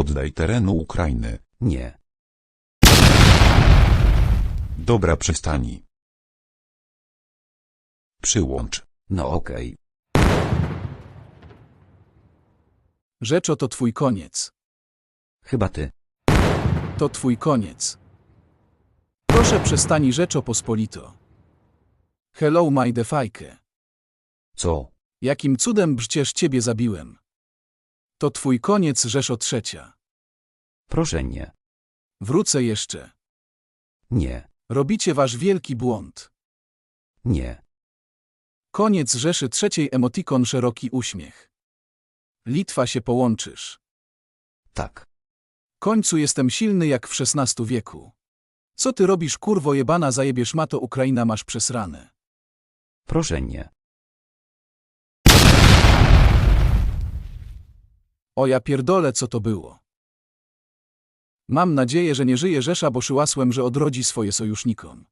Oddaj terenu Ukrainy. Nie. Dobra przystani. Przyłącz. No okej. Rzeczo to twój koniec. Chyba ty. To twój koniec. Proszę przestani Rzeczo Pospolito. Hello my defajkę. Co? Jakim cudem przecież ciebie zabiłem? To twój koniec Rzeszo trzecia. Proszę nie. Wrócę jeszcze. Nie. Robicie wasz wielki błąd. Nie. Koniec Rzeszy trzeciej emotikon szeroki uśmiech. Litwa się połączysz. Tak. Końcu jestem silny jak w XVI wieku. Co ty robisz kurwo jebana zajebiesz mato Ukraina masz przesrane. Proszę nie. O ja pierdolę co to było. Mam nadzieję, że nie żyje Rzesza, bo szyłasłem, że odrodzi swoje sojusznikom.